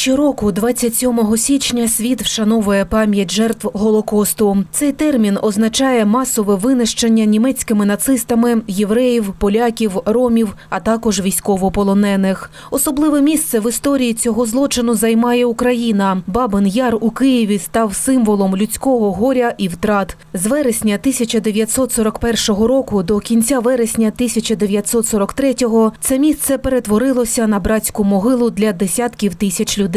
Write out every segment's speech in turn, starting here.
Щороку, 27 січня, світ вшановує пам'ять жертв Голокосту. Цей термін означає масове винищення німецькими нацистами євреїв, поляків, ромів, а також військовополонених. Особливе місце в історії цього злочину займає Україна. Бабин Яр у Києві став символом людського горя і втрат. З вересня 1941 року до кінця вересня 1943 це місце перетворилося на братську могилу для десятків тисяч людей.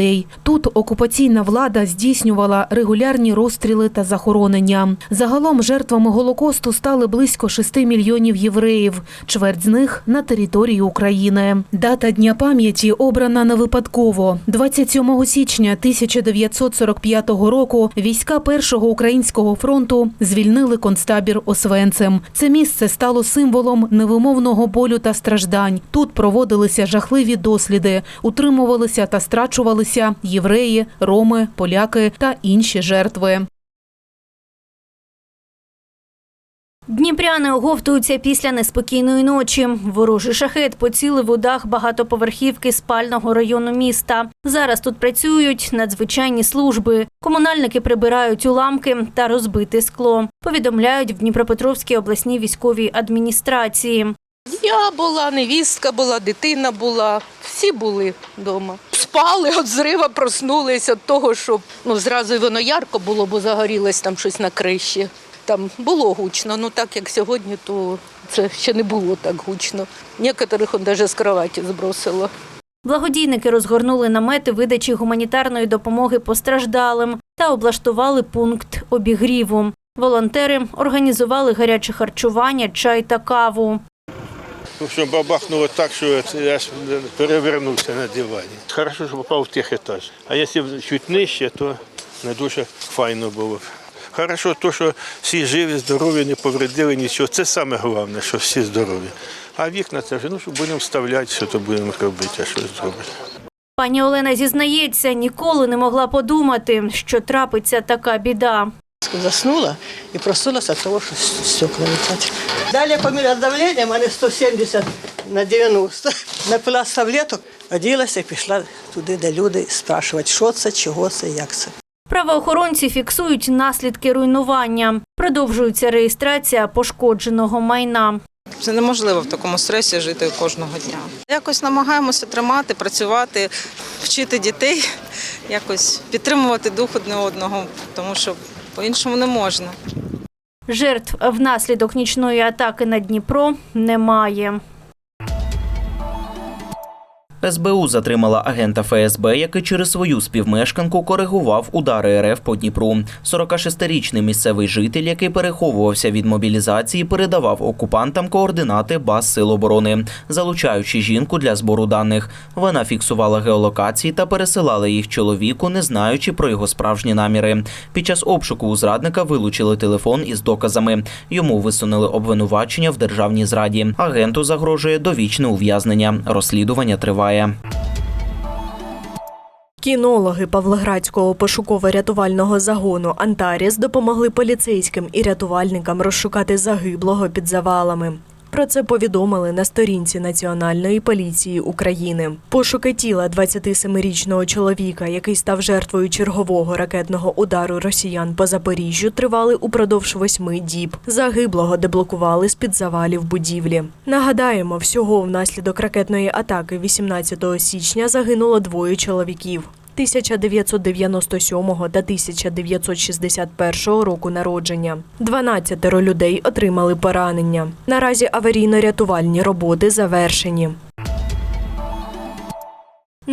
Тут окупаційна влада здійснювала регулярні розстріли та захоронення. Загалом жертвами голокосту стали близько 6 мільйонів євреїв, чверть з них на території України. Дата дня пам'яті обрана не випадково. 27 січня 1945 року війська першого українського фронту звільнили концтабір Освенцем. Це місце стало символом невимовного болю та страждань. Тут проводилися жахливі досліди, утримувалися та страчувалися євреї, роми, поляки та інші жертви. Дніпряни оговтуються після неспокійної ночі. Ворожий шахет поцілив у дах багатоповерхівки спального району міста. Зараз тут працюють надзвичайні служби. Комунальники прибирають уламки та розбите скло. Повідомляють в Дніпропетровській обласній військовій адміністрації. Я була, невістка була, дитина була, всі були вдома. Спали від зрива, проснулися від того, що ну, зразу воно ярко було, бо загорілось там щось на криші. Там було гучно, ну так як сьогодні, то це ще не було так гучно. Некоторих он навіть з кроваті збросило. Благодійники розгорнули намети видачі гуманітарної допомоги постраждалим та облаштували пункт обігріву. Волонтери організували гаряче харчування, чай та каву. В общем, бабахнуло так, що я перевернувся на дивані. Хорошо, що попав в тих етаж. А якщо чуть нижче, то не дуже файно було. б. Хорошо, то, що всі живі, здорові, не повредили нічого. Це саме головне, що всі здорові. А вікна це вже, ну, що будемо вставляти, що то будемо робити, а що зробити. Пані Олена зізнається, ніколи не могла подумати, що трапиться така біда. Заснула і проснулася від того, що стекла летять. Далі поміряла давлення, в мене 170 на 90. Напила таблеток, оділася і пішла туди, де люди, спрашувати, що це, чого це, як це. Правоохоронці фіксують наслідки руйнування. Продовжується реєстрація пошкодженого майна. Це неможливо в такому стресі жити кожного дня. Якось намагаємося тримати, працювати, вчити дітей, якось підтримувати дух одне одного, тому що по-іншому не можна. Жертв внаслідок нічної атаки на Дніпро немає. СБУ затримала агента ФСБ, який через свою співмешканку коригував удари РФ по Дніпру. 46-річний місцевий житель, який переховувався від мобілізації, передавав окупантам координати баз сил оборони, залучаючи жінку для збору даних. Вона фіксувала геолокації та пересилала їх чоловіку, не знаючи про його справжні наміри. Під час обшуку у зрадника вилучили телефон із доказами. Йому висунули обвинувачення в державній зраді. Агенту загрожує довічне ув'язнення. Розслідування триває. Кінологи Павлоградського пошуково-рятувального загону Антаріс допомогли поліцейським і рятувальникам розшукати загиблого під завалами. Про це повідомили на сторінці Національної поліції України. Пошуки тіла 27-річного чоловіка, який став жертвою чергового ракетного удару росіян по Запоріжжю, тривали упродовж восьми діб. Загиблого деблокували з під завалів будівлі. Нагадаємо, всього внаслідок ракетної атаки 18 січня загинуло двоє чоловіків. 1997 та 1961 року народження. 12 людей отримали поранення. Наразі аварійно-рятувальні роботи завершені.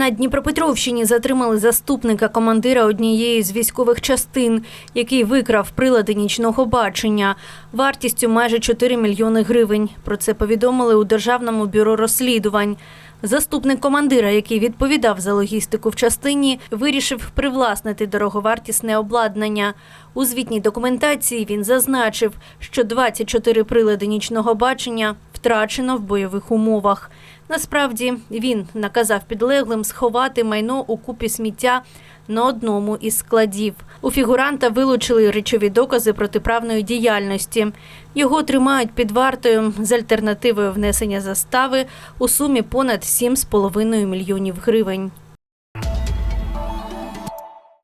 На Дніпропетровщині затримали заступника командира однієї з військових частин, який викрав прилади нічного бачення вартістю майже 4 мільйони гривень. Про це повідомили у Державному бюро розслідувань. Заступник командира, який відповідав за логістику в частині, вирішив привласнити дороговартісне обладнання. У звітній документації він зазначив, що 24 прилади нічного бачення втрачено в бойових умовах. Насправді він наказав підлеглим сховати майно у купі сміття на одному із складів. У фігуранта вилучили речові докази протиправної діяльності. Його тримають під вартою з альтернативою внесення застави у сумі понад 7,5 мільйонів гривень.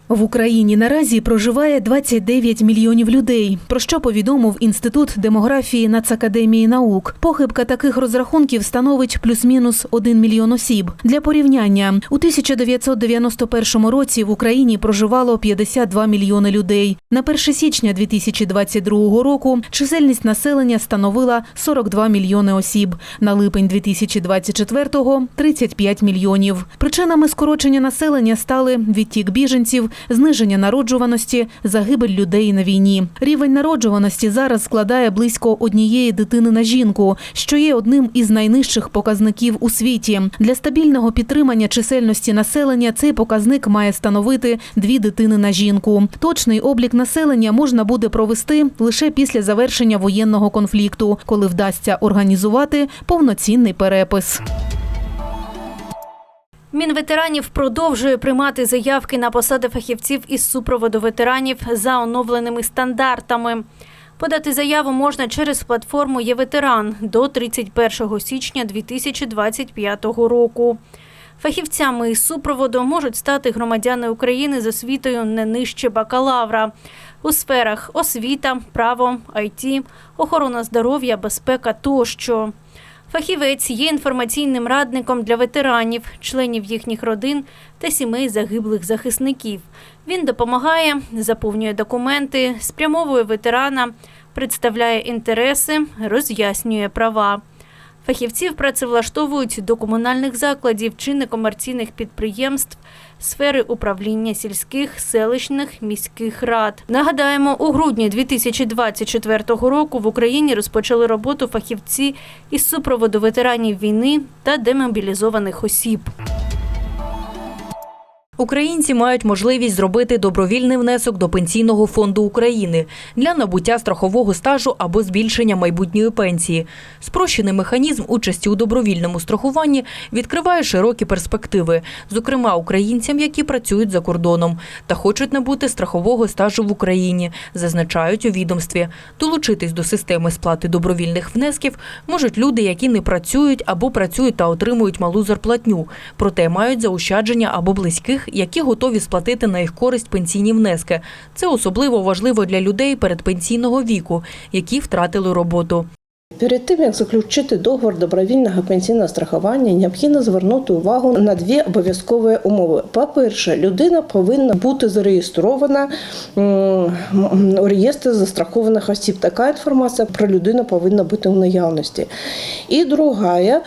В Україні наразі проживає 29 мільйонів людей, про що повідомив Інститут демографії Нацакадемії наук. Похибка таких розрахунків становить плюс-мінус 1 мільйон осіб. Для порівняння, у 1991 році в Україні проживало 52 мільйони людей. На 1 січня 2022 року чисельність населення становила 42 мільйони осіб. На липень 2024-го – 35 мільйонів. Причинами скорочення населення стали відтік біженців, зниження народжуваності, загибель людей на війні. Рівень народжуваності зараз складає близько однієї дитини на жінку, що є одним із найнижчих показників у світі. Для стабільного підтримання чисельності населення цей показник має становити дві дитини на жінку. Точний облік населення можна буде провести лише після завершення воєнного конфлікту, коли вдасться організувати повноцінний перепис. Мінветеранів продовжує приймати заявки на посади фахівців із супроводу ветеранів за оновленими стандартами. Подати заяву можна через платформу «Є-ветеран» до 31 січня 2025 року. Фахівцями із супроводу можуть стати громадяни України з освітою не нижче бакалавра у сферах освіта, право, IT, охорона здоров'я, безпека тощо. Фахівець є інформаційним радником для ветеранів, членів їхніх родин та сімей загиблих захисників. Він допомагає, заповнює документи, спрямовує ветерана, представляє інтереси, роз'яснює права. Фахівців працевлаштовують до комунальних закладів чи некомерційних підприємств, сфери управління сільських, селищних, міських рад. Нагадаємо, у грудні 2024 року в Україні розпочали роботу фахівці із супроводу ветеранів війни та демобілізованих осіб. Українці мають можливість зробити добровільний внесок до Пенсійного фонду України для набуття страхового стажу або збільшення майбутньої пенсії. Спрощений механізм участі у добровільному страхуванні відкриває широкі перспективи, зокрема українцям, які працюють за кордоном та хочуть набути страхового стажу в Україні, зазначають у відомстві. Долучитись до системи сплати добровільних внесків можуть люди, які не працюють або працюють та отримують малу зарплатню, проте мають заощадження або близьких, які готові сплатити на їх користь пенсійні внески. Це особливо важливо для людей передпенсійного віку, які втратили роботу. Перед тим як заключити договор добровільного пенсійного страхування, необхідно звернути увагу на дві обов'язкові умови. По-перше, людина повинна бути зареєстрована у реєстрі застрахованих осіб. Така інформація про людину повинна бути в наявності. І друга е,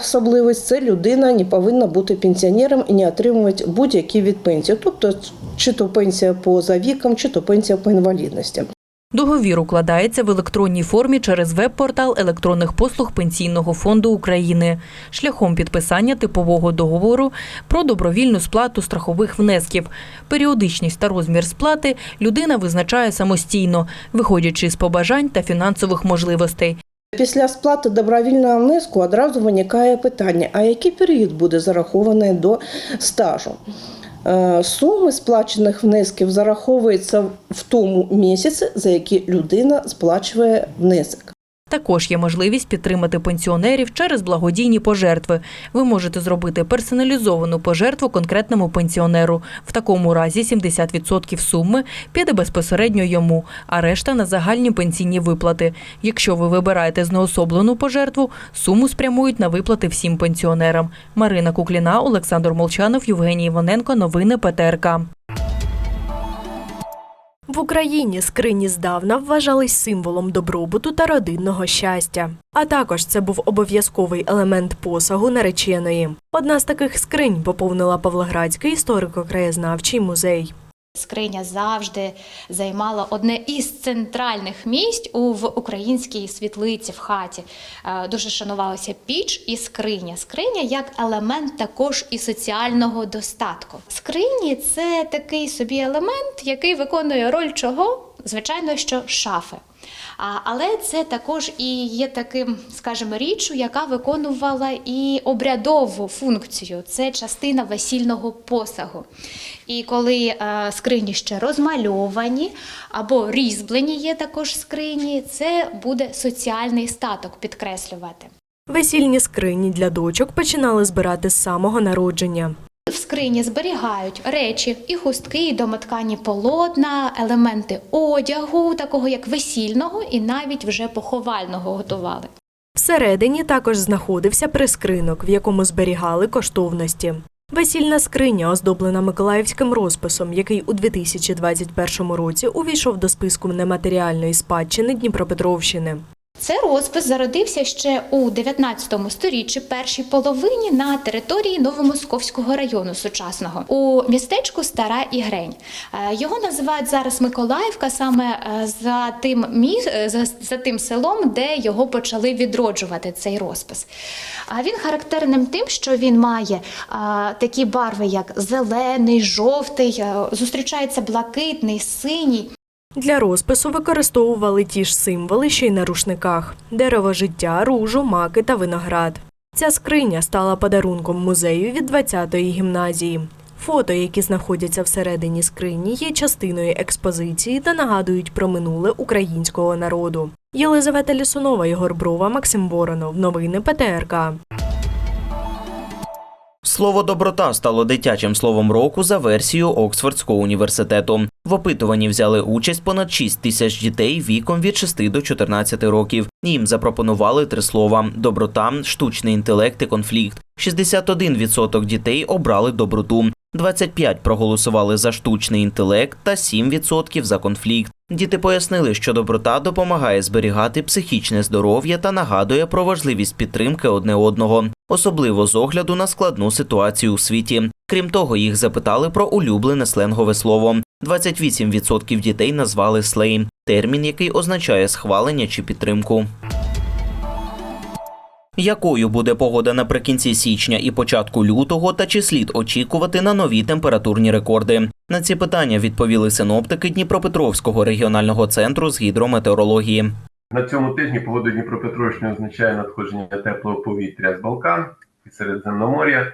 особливість це людина не повинна бути пенсіонером і не отримувати будь-які від пенсії, тобто чи то пенсія поза віком, чи то пенсія по інвалідності. Договір укладається в електронній формі через веб-портал електронних послуг Пенсійного фонду України шляхом підписання типового договору про добровільну сплату страхових внесків. Періодичність та розмір сплати людина визначає самостійно, виходячи з побажань та фінансових можливостей. Після сплати добровільного внеску одразу виникає питання: а який період буде зарахований до стажу? Е, Суми сплачених внесків зараховується в тому місяці, за який людина сплачує внесок. Також є можливість підтримати пенсіонерів через благодійні пожертви. Ви можете зробити персоналізовану пожертву конкретному пенсіонеру. В такому разі 70% суми піде безпосередньо йому, а решта на загальні пенсійні виплати. Якщо ви вибираєте знеособлену пожертву, суму спрямують на виплати всім пенсіонерам. Марина Кукліна, Олександр Молчанов, Євгеній Іваненко. Новини ПТРК. В Україні скрині здавна вважались символом добробуту та родинного щастя. А також це був обов'язковий елемент посагу нареченої. Одна з таких скринь поповнила Павлоградський історико-краєзнавчий музей. Скриня завжди займала одне із центральних місць в українській світлиці в хаті. Е, Дуже шанувалася піч і скриня. Скриня як елемент також і соціального достатку. Скрині це такий собі елемент, який виконує роль чого? Звичайно, що шафи. Але це також і є таким, скажімо, річчю, яка виконувала і обрядову функцію. Це частина весільного посагу. І коли е, скрині ще розмальовані або різьблені є також скрині, це буде соціальний статок підкреслювати. Весільні скрині для дочок починали збирати з самого народження. Скрині зберігають речі і хустки, і домоткані полотна, елементи одягу, такого як весільного, і навіть вже поховального готували. Всередині також знаходився прискринок, в якому зберігали коштовності. Весільна скриня, оздоблена миколаївським розписом, який у 2021 році увійшов до списку нематеріальної спадщини Дніпропетровщини. Цей розпис зародився ще у 19 сторіччі, першій половині на території Новомосковського району сучасного у містечку Стара Ігрень. Е, Його називають зараз Миколаївка саме е, за тим міс... е, за, тим селом, де його почали відроджувати цей розпис. А він характерним тим, що він має такі барви, як зелений, жовтий, зустрічається блакитний, синій. Для розпису використовували ті ж символи, що й на рушниках: дерево життя, ружу, маки та виноград. Ця скриня стала подарунком музею від 20-ї гімназії. Фото, які знаходяться всередині скрині, є частиною експозиції та нагадують про минуле українського народу. Єлизавета Лісунова, Ігор Брова, Максим Воронов. Новини ПТРК. Слово доброта стало дитячим словом року за версією Оксфордського університету. В опитуванні взяли участь понад 6 тисяч дітей віком від 6 до 14 років. Їм запропонували три слова: доброта, штучний інтелект і конфлікт. 61% дітей обрали доброту. 25 проголосували за штучний інтелект та 7% за конфлікт. Діти пояснили, що доброта допомагає зберігати психічне здоров'я та нагадує про важливість підтримки одне одного, особливо з огляду на складну ситуацію у світі. Крім того, їх запитали про улюблене сленгове слово. 28% дітей назвали слей – термін, який означає схвалення чи підтримку. Якою буде погода наприкінці січня і початку лютого, та чи слід очікувати на нові температурні рекорди? На ці питання відповіли синоптики Дніпропетровського регіонального центру з гідрометеорології. На цьому тижні погода Дніпропетровщини означає надходження теплого повітря з Балкан і Середземномор'я.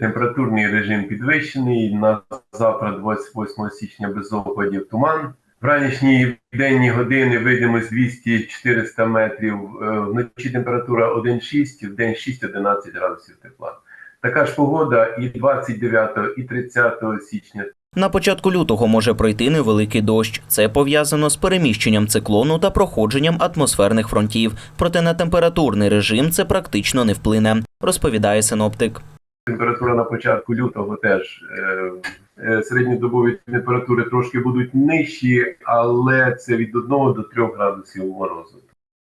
Температурний режим підвищений. На завтра, 28 січня, без опадів туман. В ранішні і денні години видимость 200-400 метрів. Е, Вночі температура 1,6, в день 6-11 градусів тепла. Така ж погода і 29 і 30 січня. На початку лютого може пройти невеликий дощ. Це пов'язано з переміщенням циклону та проходженням атмосферних фронтів. Проте на температурний режим це практично не вплине, розповідає синоптик. Температура на початку лютого теж е, е, середньодобові температури трошки будуть нижчі, але це від 1 до 3 градусів морозу.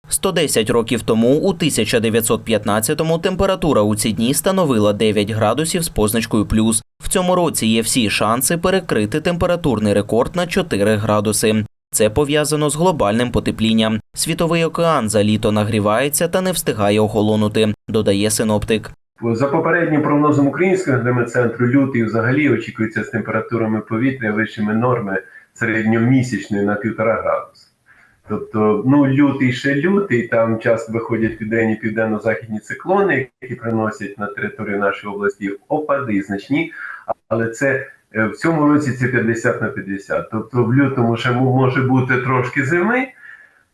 110 років тому, у 1915-му, температура у ці дні становила 9 градусів з позначкою плюс. Цьому році є всі шанси перекрити температурний рекорд на 4 градуси. Це пов'язано з глобальним потеплінням. Світовий океан за літо нагрівається та не встигає охолонути, додає синоптик. За попереднім прогнозом українського гідрометцентру, лютий взагалі очікується з температурами повітря вищими норми середньомісячної на півтора градуса. Тобто, ну лютий ще лютий, там часто виходять південні південно-західні циклони, які приносять на територію нашої області опади значні, але це е, в цьому році це 50 на 50. Тобто в лютому ще може бути трошки зими,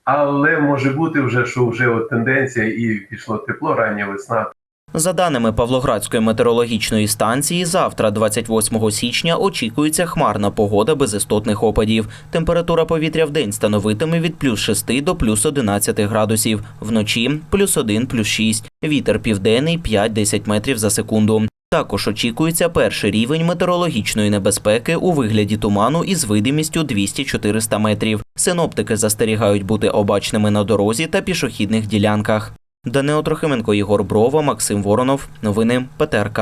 але може бути вже, що вже от тенденція і пішло тепло, рання весна, За даними Павлоградської метеорологічної станції, завтра, 28 січня, очікується хмарна погода без істотних опадів. Температура повітря в день становитиме від плюс 6 до плюс 11 градусів. Вночі плюс 1, плюс 6. Вітер південний 5-10 метрів за секунду. Також очікується перший рівень метеорологічної небезпеки у вигляді туману із видимістю 200-400 метрів. Синоптики застерігають бути обачними на дорозі та пішохідних ділянках. Данило Трохименко, Ігор Брова, Максим Воронов. Новини ПТРК.